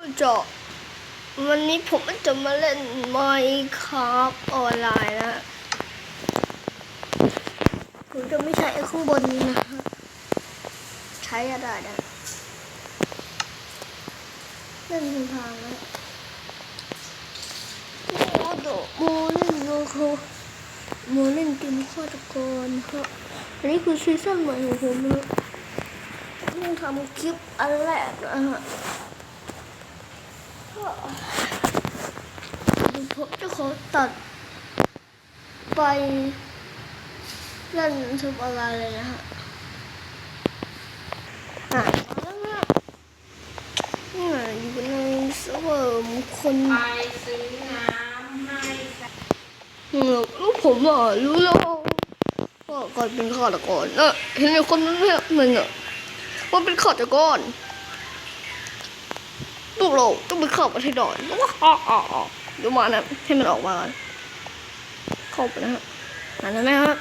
จาะวันนี้ผมจะมาเล่นไมค์ครับออนไลน์นะผมจะไม่ใช้ข้างบนนี้นะ ใช้อะไรนะเล่นทางนะโมโดโมเล่นโลโคโมเล่นเกมฆาตกรครับอันนี้คือซีซั่นใหม่ของผมนะเพิ่งทำคลิปอันแรกนะฮะ ผมจะขอตัดไปเล่นทุบอะไรเลยนะฮะอะแล้วเนี่ยนี่ไงอยู่ในเซิร์ฟเวอร์คนไปซื้อน้ำให้จ้ะเออลูกผมอะรู้แล้วว่าก่อนเป็นฆาตกรนะเห็นไอ้คนนั้นเนี่ยมันอะว่าเป็นฆาตกร ลูกเราต้องไปเข้าประเทศดอนว้าอ่าอ่าอ่าเดี๋ยวมานะให้มันออกมาก่อนเข้าไปนะฮะอ่านได้ไหมครับ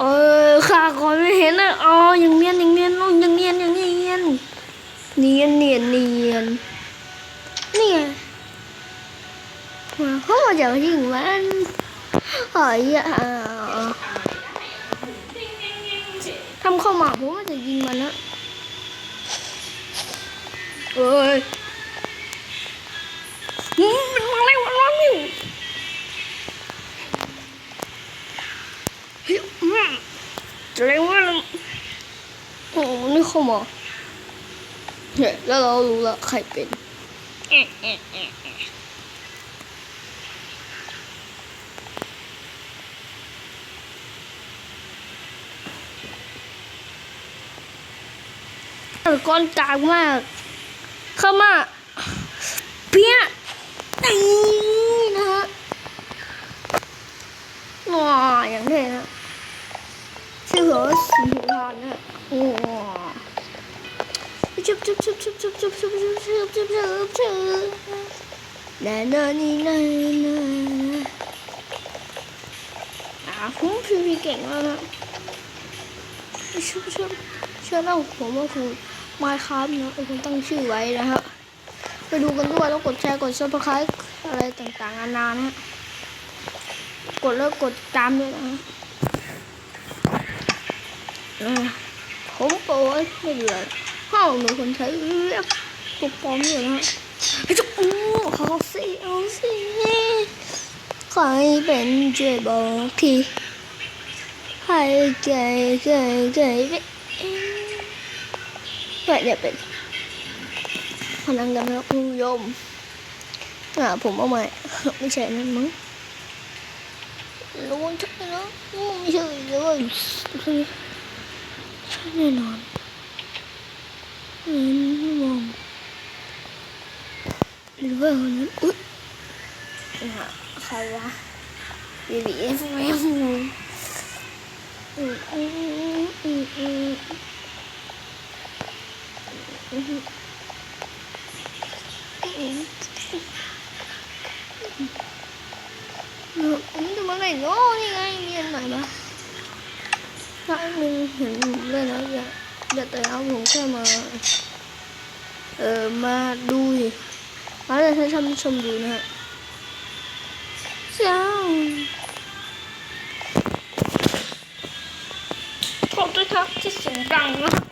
เออข้าก่อนไม่เห็นนะอ๋อยังเนียนยังเนียนน้องยังเนียนยังเนียนเนียนเนียนเนียนนี่ไงมาเข้ามาจากยิงมันเฮ้ยอะ ทำเข้ามาผมว่าจะยิงมันนะเอ้ยมันมาแล้วมันมาแล้วเฮ้ยอืมจะเรียกว่าโอ้นี่เข้ามาเนี่ยแล้วเรารู้ละใครเป็นแอะแอะแอะแอะเออ ก้อนกลางมาก เข้ามาเพี้ยนี่นะฮะว้าอย่างเท่นะชื่อเขาว่าสีหูทานนะฮะว้าชุบชุบชุบชุบชุบชุบชุบชุบชุบชุบชุบชุบนานานี่นานาอ่าผมพี่พี่เก่งมากนะชุบชุบเชื่อเล่าผมว่าคื มาครับนะเออผมตั้งชื่อไว้นะครับไปดูกันด้วยแล้วกดแชร์กดซับสไครต์อะไรต่างๆนานานะกดแล้วกดตามด้วยนะฮะผมโปรยไม่เหลือห้องหนูคนใช้เรียกปกป้องอยู่นะไอ้จุ๊อู้เขาสิเอาสิใครเป็นช่วยบอกทีให้เก๋เก๋เก๋ไป เนี่ยเป็นพนังกันนะคุณผู้ชมอ่าผมเอาใหม่ไม่ใช่นั่นมั้งรู้ใช่แล้วไม่ใช่เลยใช่แน่นอนอืมมองหรือว่าคนนั้นอุ๊ยนะใครวะบีบีแม่งอืม ừm cái món này nó thì anh nhìn lại mà. Lại mình hiện lên nó giờ Giờ tới áo vùng sao mà Ờ mà đuôi. Đó là sẽ xăm xăm đuôi nè Sao Không tôi thắc chứ xứng răng á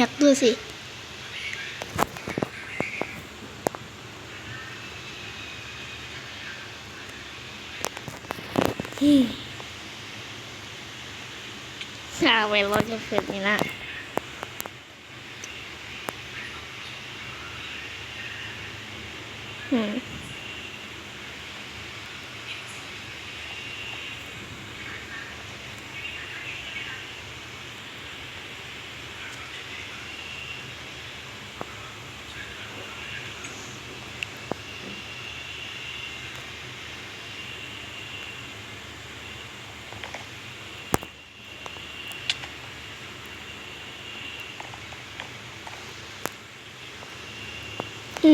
นับดูวยสิชาเวลจะฝึกนี่นะอืม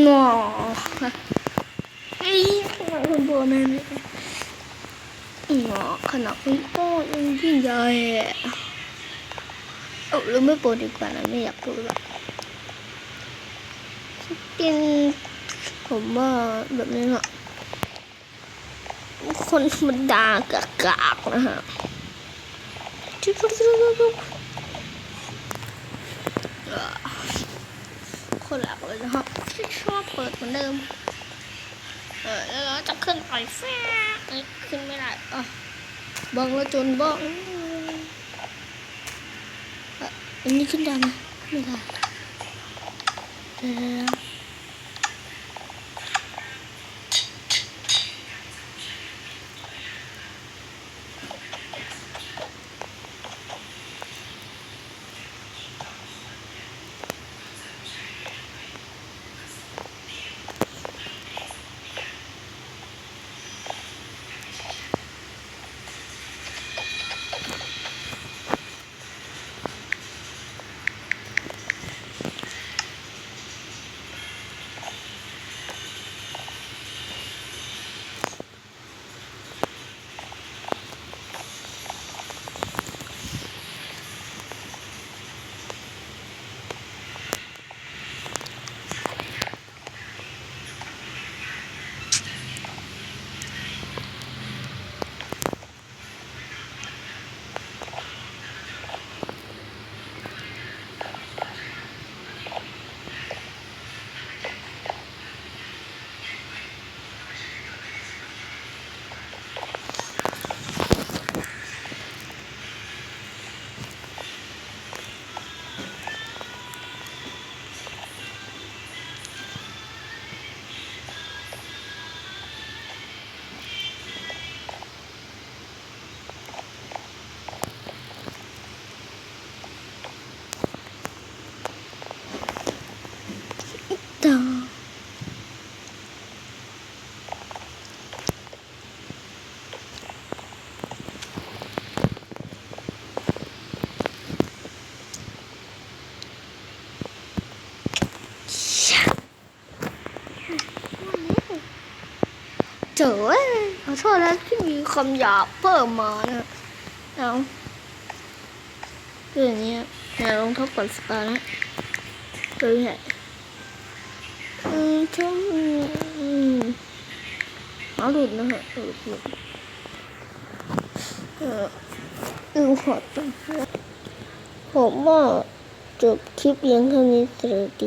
หนอไอ้ขนาดคนโบนั่นหนอขนาดคนโตยังยิ่งใหญ่อะเออเราไม่โปรดีกว่านะไม่อยากพูดละกินผมว่าแบบนี้อะคนธรรมดากากากนะฮะจุ๊บจุ๊บจุ๊บจุ๊บ คนหลักเลยนะฮะที่ชอบเปิดเหมือนเดิม เออแล้วจะขึ้นไปแฟ้ขึ้นไม่ได้อะบังแล้วจนบ้องอันนี้ขึ้นได้ไหมไม่ได้เออ เจ๋อขอโทษแล้วที่มีคำหยาบเพิ่มมานะเอาคืออย่างนี้ยเดี๋ยวลองทบก่อนสตาร์นะคือไงอืมช่วงอืมเอาหลุดนะฮะหลุดหลุดเอออือขอตัวผมว่าจบคลิปเพียงเท่านี้สวัสดี